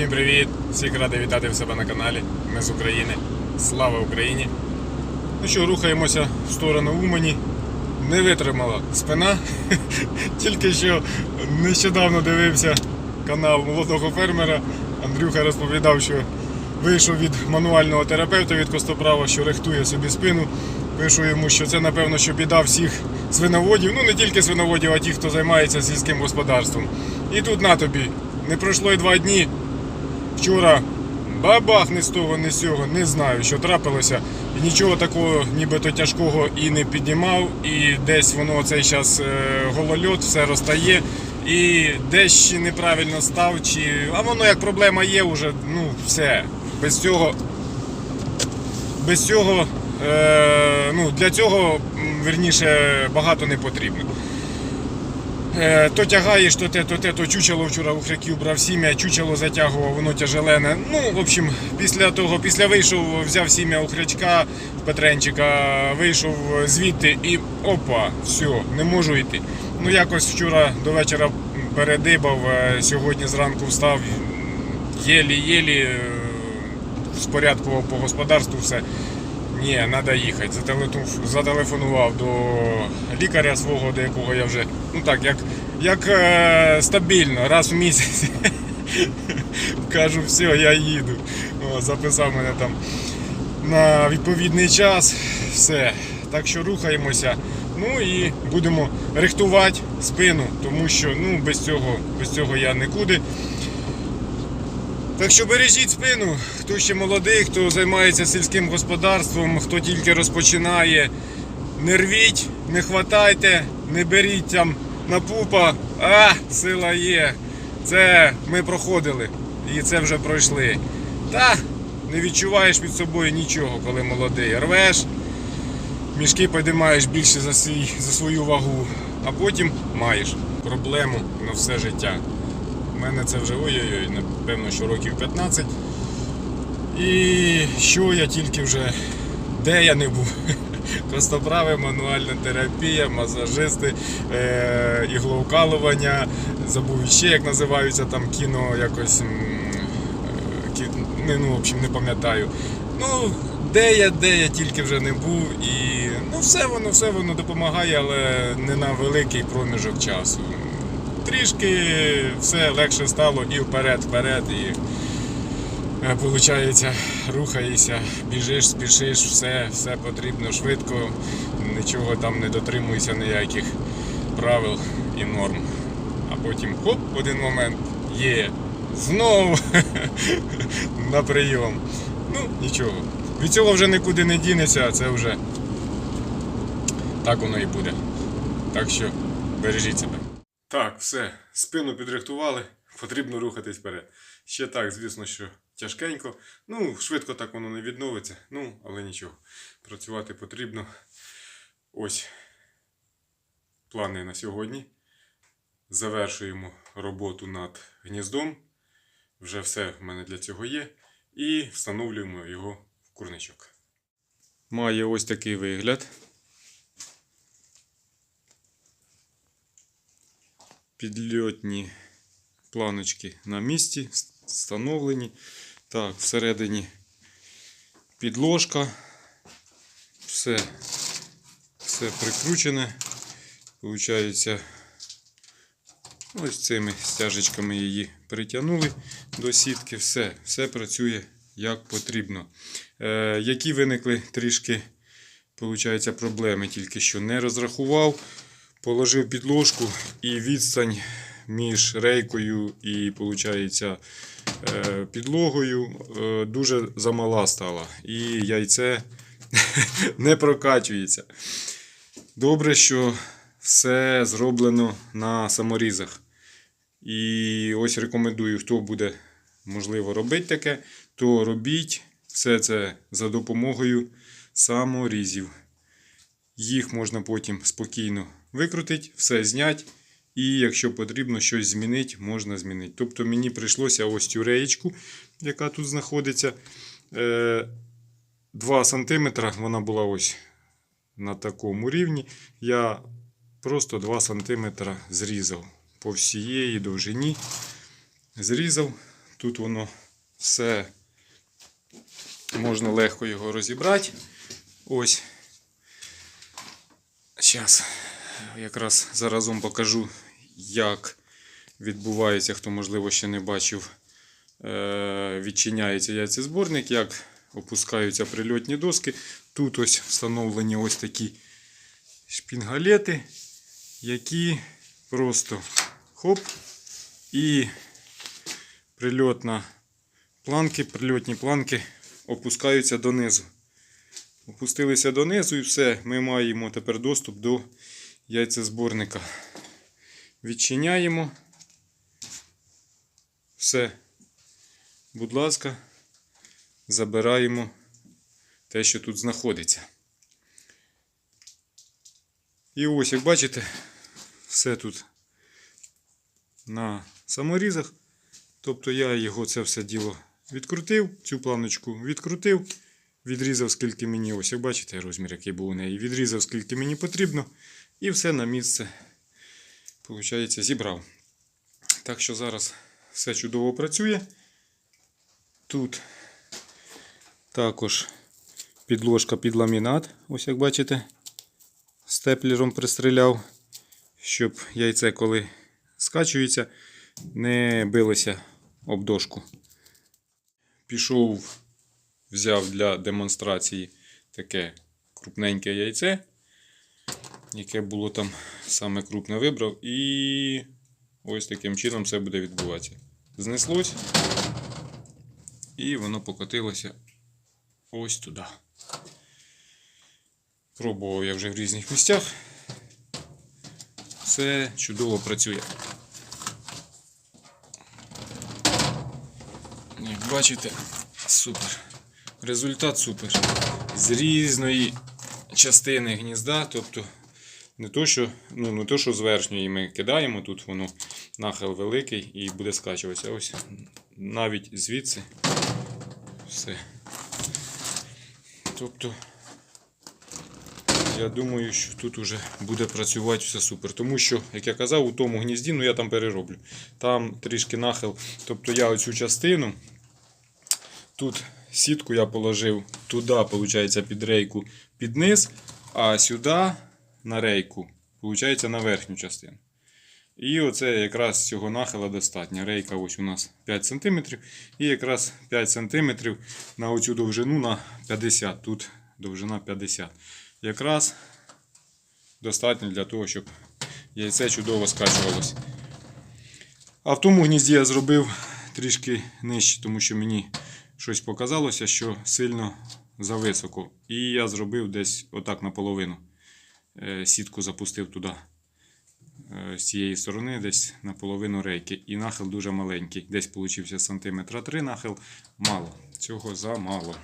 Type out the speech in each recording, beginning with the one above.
Всім привіт! Всіх радий вітати в себе на каналі. Ми з України. Слава Україні! Ну що, рухаємося в сторону Умані. Не витримала спина. Тільки що нещодавно дивився канал молодого фермера. Андрюха розповідав, що вийшов від мануального терапевта від Костоправа, що рихтує собі спину. Пишу йому, що це напевно що біда всіх свиноводів, ну не тільки свиноводів, а ті, хто займається сільським господарством. І тут на тобі. Не пройшло й два дні. Вчора бабах не з того, не з цього, не знаю, що трапилося. І нічого такого нібито тяжкого і не піднімав. І десь воно цей час голольот, все розтає. І десь ще неправильно став, чи. А воно як проблема є вже, ну все. Без цього. Без цього. Е, ну, для цього, верніше, багато не потрібно. Е, то тягаєш, то те, то те, то чучело вчора у хряків брав сім'я, чучело затягував, воно тяжелене. Ну, в общем, після того, після вийшов, взяв сім'я у хрячка Петренчика, вийшов звідти і опа, все, не можу йти. Ну, якось вчора до вечора передибав, е, сьогодні зранку встав, єлі-єлі е, спорядкував по господарству все. Ні, треба їхати. Зателефонував- до лікаря свого, до якого я вже, ну так, як, як е, стабільно, раз в місяць. Кажу, все, я їду. О, записав мене там на відповідний час. Все. Так що рухаємося. Ну і будемо рихтувати спину, тому що ну, без цього, без цього я нікуди. Так що бережіть спину, хто ще молодий, хто займається сільським господарством, хто тільки розпочинає. Не рвіть, не хватайте, не беріть там на пупа. А, сила є. Це ми проходили і це вже пройшли. Та не відчуваєш під собою нічого, коли молодий. Рвеш, мішки підіймаєш більше за, свій, за свою вагу, а потім маєш проблему на все життя. У мене це вже ой-ой-ой, напевно, що років 15. І що я тільки вже, де я не був? Костоправи, мануальна терапія, масажисти, е- іглоукалування, забув ще, як називаються там кіно якось. е, кі- ну, в общем, не пам'ятаю. Ну, де я, де я тільки вже не був. І ну, все воно, все воно допомагає, але не на великий проміжок часу трішки все легше стало і вперед, вперед, і виходить, рухаєшся, біжиш, спішиш, все, все потрібно швидко, нічого там не дотримуйся ніяких правил і норм. А потім хоп, в один момент є. Знову на прийом. Ну, нічого. Від цього вже нікуди не дінеться, а це вже так воно і буде. Так що бережіть себе. Так, все, спину підрихтували, потрібно рухатись вперед. Ще так, звісно, що тяжкенько. Ну, швидко так воно не відновиться. Ну, але нічого. Працювати потрібно. Ось плани на сьогодні. Завершуємо роботу над гніздом. Вже все в мене для цього є. І встановлюємо його в курничок. Має ось такий вигляд. Підльотні планочки на місці встановлені. Так, всередині підложка. Все, все прикручене. Получається, ось цими стяжечками її притягнули до сітки. Все, все працює як потрібно. Е, які виникли трішки, получається, проблеми, тільки що не розрахував. Положив підложку і відстань між рейкою і виходить, підлогою е, дуже замала стала. І яйце не прокачується. Добре, що все зроблено на саморізах. І ось рекомендую, хто буде можливо робити таке, то робіть все це за допомогою саморізів. Їх можна потім спокійно викрутити, все зняти. І якщо потрібно щось змінити, можна змінити. Тобто мені прийшлося ось цю реєчку, яка тут знаходиться. 2 см. Вона була ось на такому рівні. Я просто 2 см зрізав по всієї довжині. Зрізав, Тут воно все можна легко його розібрати. Ось. Зараз якраз заразом покажу, як відбувається, хто, можливо, ще не бачив, е, відчиняється яйцезборник, як опускаються прильотні доски. Тут ось встановлені ось такі шпінгалети, які просто хоп і прильотна планки, прильотні планки опускаються донизу. Опустилися донизу і все. Ми маємо тепер доступ до яйцезборника. Відчиняємо. Все. Будь ласка, забираємо те, що тут знаходиться. І ось, як бачите, все тут на саморізах. Тобто я його це все діло відкрутив, цю планочку відкрутив, відрізав, скільки мені, ось як бачите, розмір, який був у неї, відрізав, скільки мені потрібно, і все на місце, виходить, зібрав. Так що зараз все чудово працює. Тут також підложка під ламінат, ось як бачите, степлером пристріляв, щоб яйце, коли скачується, не билося об дошку. Пішов, взяв для демонстрації таке крупненьке яйце, яке було там саме крупне вибрав, і ось таким чином все буде відбуватися. Знеслось, і воно покотилося ось туди. Пробував я вже в різних місцях. Все чудово працює. Як бачите, супер. Результат супер. З різної частини гнізда, тобто не то, що, ну, не то, що з верхньої ми кидаємо, тут воно нахил великий і буде скачуватися. Ось навіть звідси все. Тобто, я думаю, що тут уже буде працювати все супер. Тому що, як я казав, у тому гнізді, ну я там перероблю. Там трішки нахил. Тобто я оцю частину, тут сітку я положив туди, виходить, під рейку під низ, а сюди на рейку, виходить, на верхню частину. І оце якраз цього нахила достатньо. Рейка ось у нас 5 см. І якраз 5 см на оцю довжину на 50 Тут довжина 50 Якраз достатньо для того, щоб яйце чудово скачувалось. А в тому гнізді я зробив трішки нижче, тому що мені щось показалося, що сильно зависоко. І я зробив десь отак наполовину. Е, Сітку запустив туди е, з цієї сторони, десь наполовину рейки. І нахил дуже маленький. Десь получився сантиметра 3 нахил. Мало. Цього замало.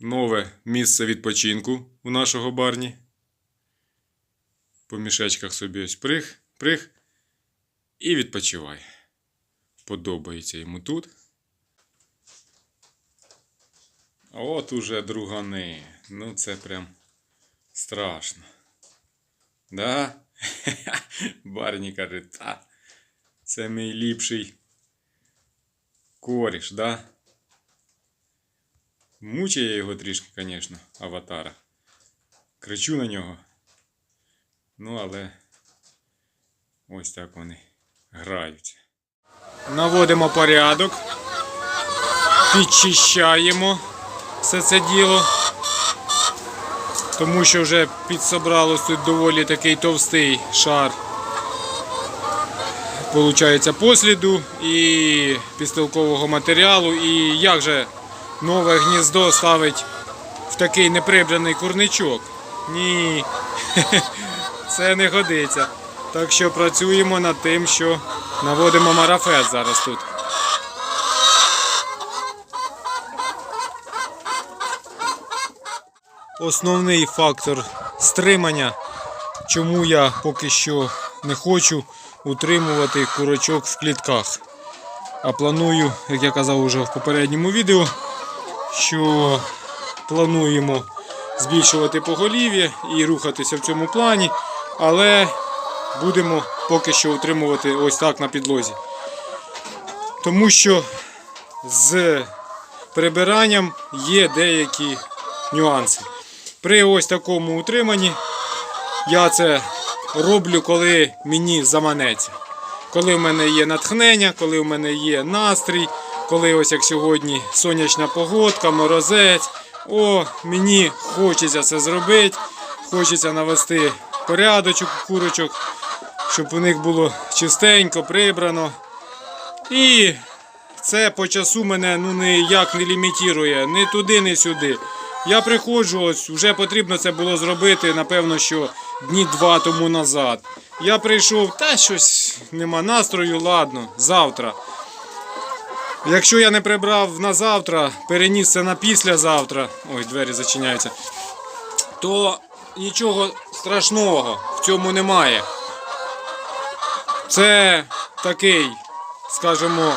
Нове місце відпочинку у нашого барні. По мішечках собі ось приг, приг і відпочивай. Подобається йому тут. От уже другани. Ну це прям страшно. Да? Барні каже, та. Це мій ліпший коріш, да? Мучає його трішки, звісно, аватара. Кричу на нього. Ну, але ось так вони граються. Наводимо порядок. Підчищаємо все це діло. Тому що вже підсобралось тут доволі такий товстий шар. Получається посліду і підстилкового матеріалу. І як же нове гніздо ставить в такий неприбраний курничок? Ні, це не годиться. Так що працюємо над тим, що наводимо марафет зараз тут. Основний фактор стримання, чому я поки що не хочу утримувати курочок в клітках. А планую, як я казав уже в попередньому відео, що плануємо збільшувати поголів'я і рухатися в цьому плані, але будемо поки що утримувати ось так на підлозі. Тому що з прибиранням є деякі нюанси. При ось такому утриманні я це роблю, коли мені заманеться. Коли в мене є натхнення, коли в мене є настрій, коли ось як сьогодні сонячна погодка, морозець. О, мені хочеться це зробити. Хочеться навести порядочок курочок, щоб у них було чистенько, прибрано. І це по часу мене ну ніяк не лімітує, ні туди, ні сюди. Я приходжу, ось вже потрібно це було зробити, напевно, що дні два тому назад. Я прийшов, та щось нема настрою, ладно, завтра. Якщо я не прибрав на завтра, переніс це на післязавтра, ой, двері зачиняються, то нічого страшного в цьому немає. Це такий, скажімо,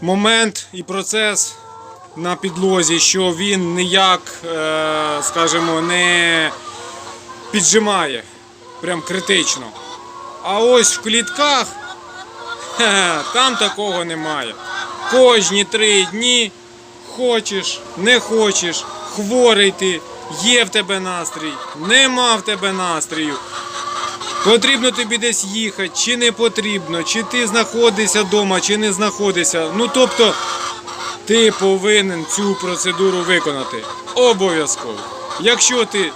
момент і процес на підлозі, що він ніяк, е, скажімо, не піджимає прям критично. А ось в клітках там такого немає. Кожні три дні хочеш, не хочеш, хворий ти, є в тебе настрій, нема в тебе настрію. Потрібно тобі десь їхати, чи не потрібно, чи ти знаходишся вдома, чи не знаходишся. Ну тобто ти повинен цю процедуру виконати. Обов'язково. Якщо ти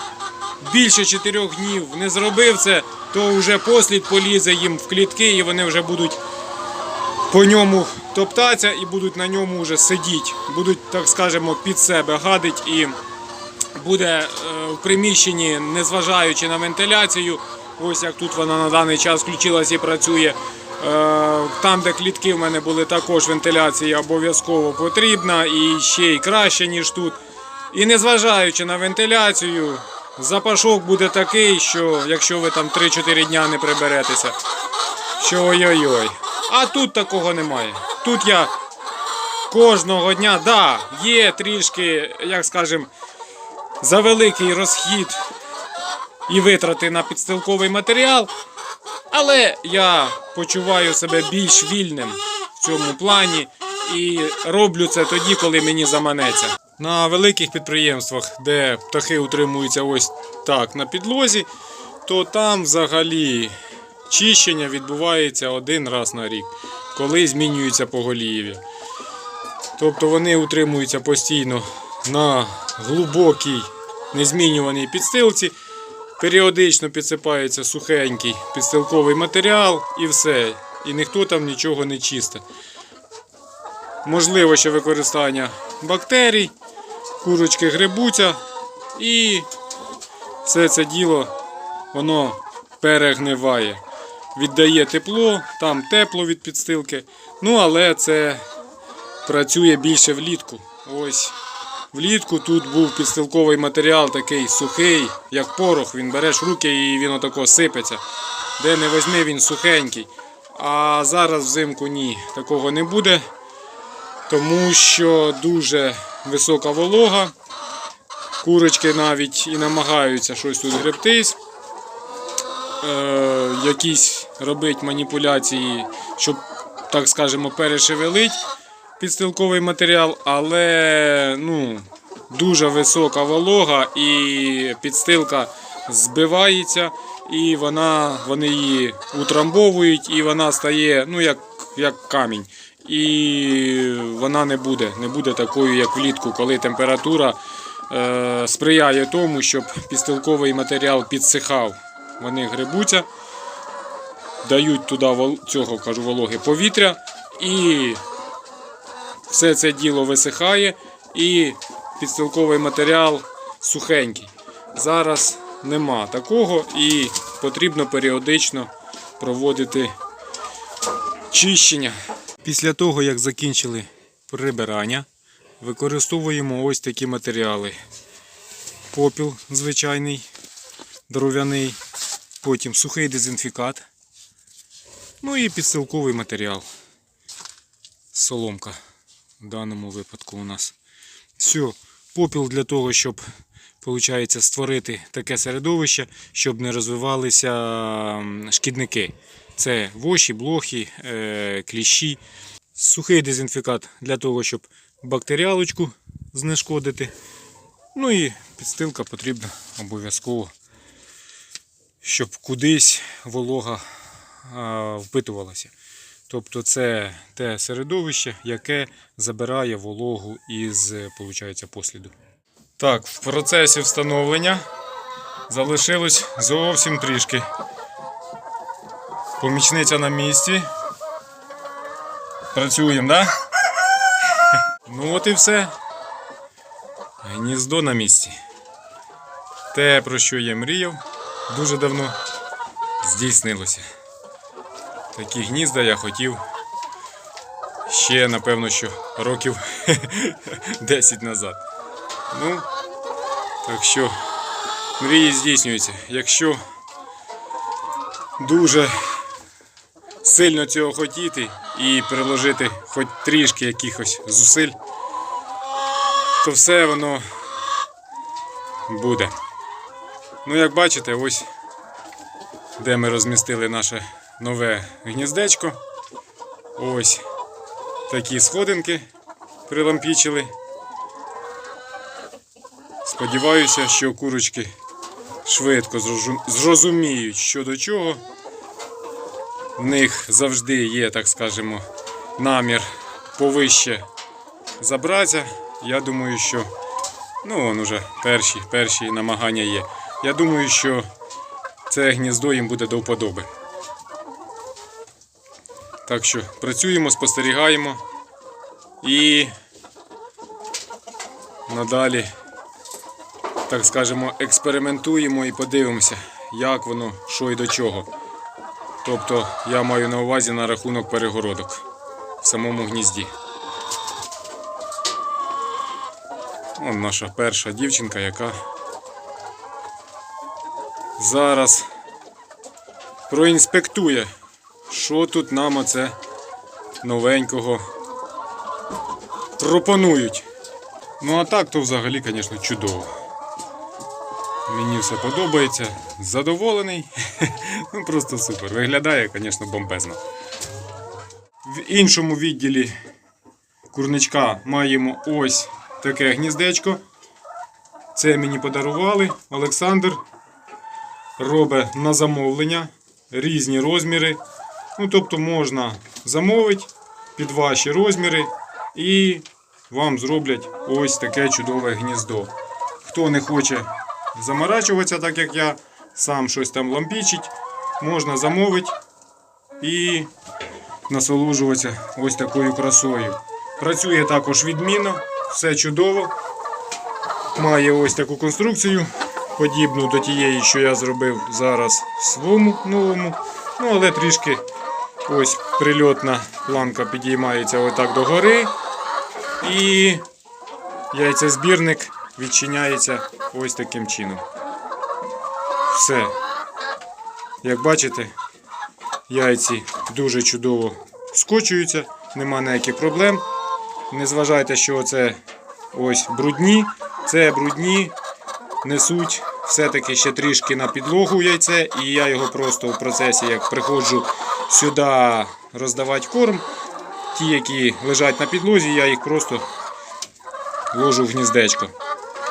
більше чотирьох днів не зробив це, то вже послід полізе їм в клітки і вони вже будуть по ньому топтатися і будуть на ньому вже сидіти. Будуть, так скажемо, під себе гадить і буде е, в приміщенні, незважаючи на вентиляцію. Ось як тут вона на даний час включилась і працює. Е, Там, де клітки в мене були, також вентиляція обов'язково потрібна і ще й краще, ніж тут. І незважаючи на вентиляцію, запашок буде такий, що якщо ви там 3-4 дня не приберетеся, що ой-ой-ой. А тут такого немає. Тут я кожного дня, да, є трішки, як скажем, завеликий розхід і витрати на підстилковий матеріал. Але я почуваю себе більш вільним в цьому плані і роблю це тоді, коли мені заманеться. На великих підприємствах, де птахи утримуються ось так на підлозі, то там взагалі чищення відбувається один раз на рік, коли змінюється поголів'я. Тобто вони утримуються постійно на глибокій незмінюваній підстилці. Періодично підсипається сухенький підстилковий матеріал і все. І ніхто там нічого не чистить. Можливо ще використання бактерій, курочки грибуться і все це діло воно перегниває. Віддає тепло, там тепло від підстилки. Ну, але це працює більше влітку. Ось влітку тут був підстилковий матеріал такий сухий, як порох. Він береш руки і він отако сипеться. Де не возьми, він сухенький. А зараз взимку ні, такого не буде, тому що дуже висока волога. Курочки навіть і намагаються щось тут гребтись, е, якісь робити маніпуляції, щоб, так скажемо, перешевелить підстилковий матеріал, але ну, дуже висока волога і підстилка збивається, і вона, вони її утрамбовують, і вона стає ну, як, як камінь. І вона не буде, не буде такою, як влітку, коли температура е, сприяє тому, щоб підстилковий матеріал підсихав. Вони грибуться, дають туди цього кажу, вологи повітря і все це діло висихає і підстилковий матеріал сухенький. Зараз нема такого і потрібно періодично проводити чищення. Після того, як закінчили прибирання, використовуємо ось такі матеріали. Попіл звичайний, дров'яний, потім сухий дезінфікат, ну і підстилковий матеріал. Соломка в даному випадку у нас. Все, попіл для того, щоб виходить, створити таке середовище, щоб не розвивалися шкідники. Це воші, блохи, е, кліщі. сухий дезінфікат для того, щоб бактеріалочку знешкодити. Ну і підстилка потрібна обов'язково, щоб кудись волога впитувалася. Тобто це те середовище, яке забирає вологу із получається, посліду. Так, в процесі встановлення залишилось зовсім трішки. Помічниця на місці. Працюємо, да? Ну от і все. Гніздо на місці. Те, про що я мріяв, дуже давно здійснилося. Такі гнізда я хотів ще, напевно, що років 10 назад. Ну, так що мрії здійснюються. Якщо дуже сильно цього хотіти і приложити хоч трішки якихось зусиль, то все воно буде. Ну, як бачите, ось де ми розмістили наше нове гніздечко. Ось такі сходинки прилампічили. Сподіваюся, що курочки швидко зрозуміють, що до чого. В них завжди є, так скажемо, намір повище забратися. Я думаю, що ну, вон уже перші, перші намагання є. Я думаю, що це гніздо їм буде до вподоби. Так що працюємо, спостерігаємо і надалі, так скажемо, експериментуємо і подивимося, як воно, що і до чого. Тобто я маю на увазі на рахунок перегородок в самому гнізді. Вон наша перша дівчинка, яка зараз проінспектує, що тут нам оце новенького пропонують. Ну а так то взагалі, звісно, чудово. Мені все подобається. Задоволений. Ну просто супер. Виглядає, звісно, бомбезно. В іншому відділі курничка маємо ось таке гніздечко. Це мені подарували. Олександр робить на замовлення різні розміри. Ну, тобто можна замовити під ваші розміри і вам зроблять ось таке чудове гніздо. Хто не хоче заморачуватися, так як я, сам щось там лампічить, можна замовити і насолоджуватися ось такою красою. Працює також відмінно, все чудово. Має ось таку конструкцію, подібну до тієї, що я зробив зараз в своєму новому. Ну, але трішки ось прильотна планка підіймається отак догори. І яйцезбірник відчиняється ось таким чином. Все. Як бачите, яйці дуже чудово скочуються, нема ніяких проблем. Не зважайте, що це ось брудні. Це брудні несуть все-таки ще трішки на підлогу яйце, і я його просто в процесі, як приходжу сюди роздавати корм, ті, які лежать на підлозі, я їх просто ложу в гніздечко.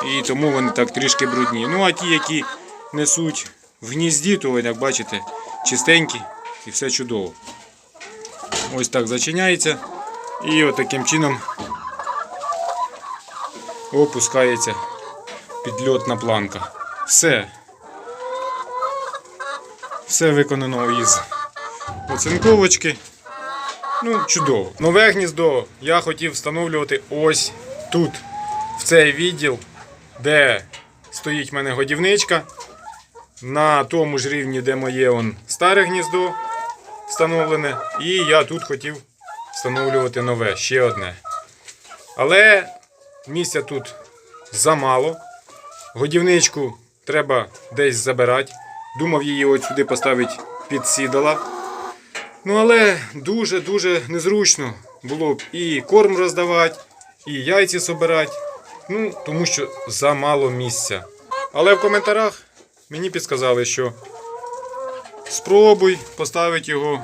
І тому вони так трішки брудні. Ну а ті, які несуть в гнізді, то, як бачите, чистенькі і все чудово. Ось так зачиняється. І от таким чином опускається підльотна планка. Все. Все виконано із оцинковочки. Ну, чудово. Нове гніздо я хотів встановлювати ось тут, в цей відділ, де стоїть в мене годівничка. На тому ж рівні, де моє он, старе гніздо встановлене. І я тут хотів встановлювати нове, ще одне. Але місця тут замало. Годівничку треба десь забирати. Думав її от сюди поставити під сідала. Ну, але дуже-дуже незручно було б і корм роздавати, і яйці собирати. Ну, тому що замало місця. Але в коментарях мені підказали, що спробуй поставити його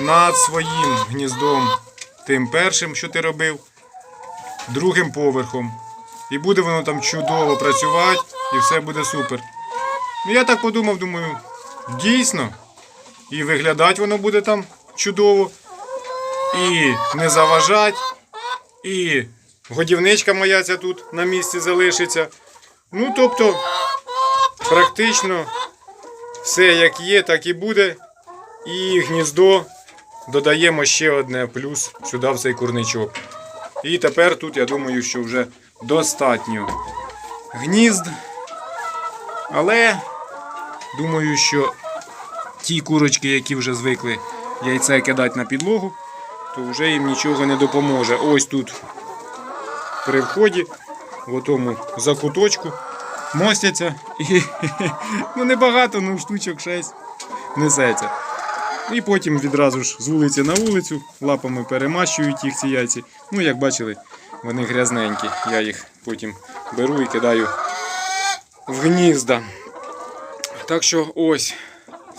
над своїм гніздом. тим першим, що ти робив, другим поверхом. І буде воно там чудово працювати, і все буде супер. Ну я так подумав, думаю, дійсно. І виглядати воно буде там чудово. І не заважать. І годівничка моя ця тут на місці залишиться. Ну, тобто, практично все як є, так і буде. І гніздо додаємо ще одне плюс сюди в цей курничок. І тепер тут, я думаю, що вже достатньо гнізд. Але думаю, що ті курочки, які вже звикли яйце кидати на підлогу, то вже їм нічого не допоможе. Ось тут при вході, в тому закуточку, мостяться і ну небагато, ну штучок 6 несеться. І потім відразу ж з вулиці на вулицю лапами перемащують їх ці яйці. Ну, як бачили, вони грязненькі. Я їх потім беру і кидаю в гнізда. Так що ось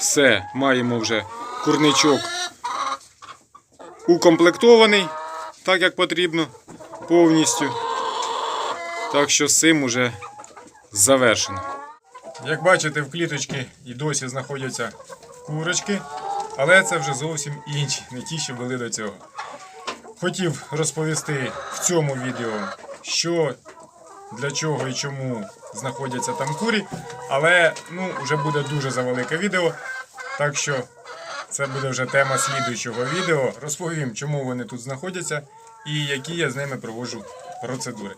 все. Маємо вже курничок укомплектований, так як потрібно, повністю. Так що з цим уже завершено. Як бачите, в кліточці і досі знаходяться курочки, але це вже зовсім інші, не ті, що були до цього. Хотів розповісти в цьому відео, що для чого і чому знаходяться там курі, але ну, вже буде дуже завелике відео. Так що це буде вже тема слідуючого відео. Розповім, чому вони тут знаходяться і які я з ними проводжу процедури.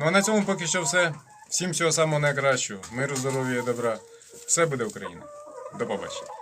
Ну а на цьому поки що все. Всім всього самого найкращого. Миру, здоров'я і добра. Все буде Україна. До побачення.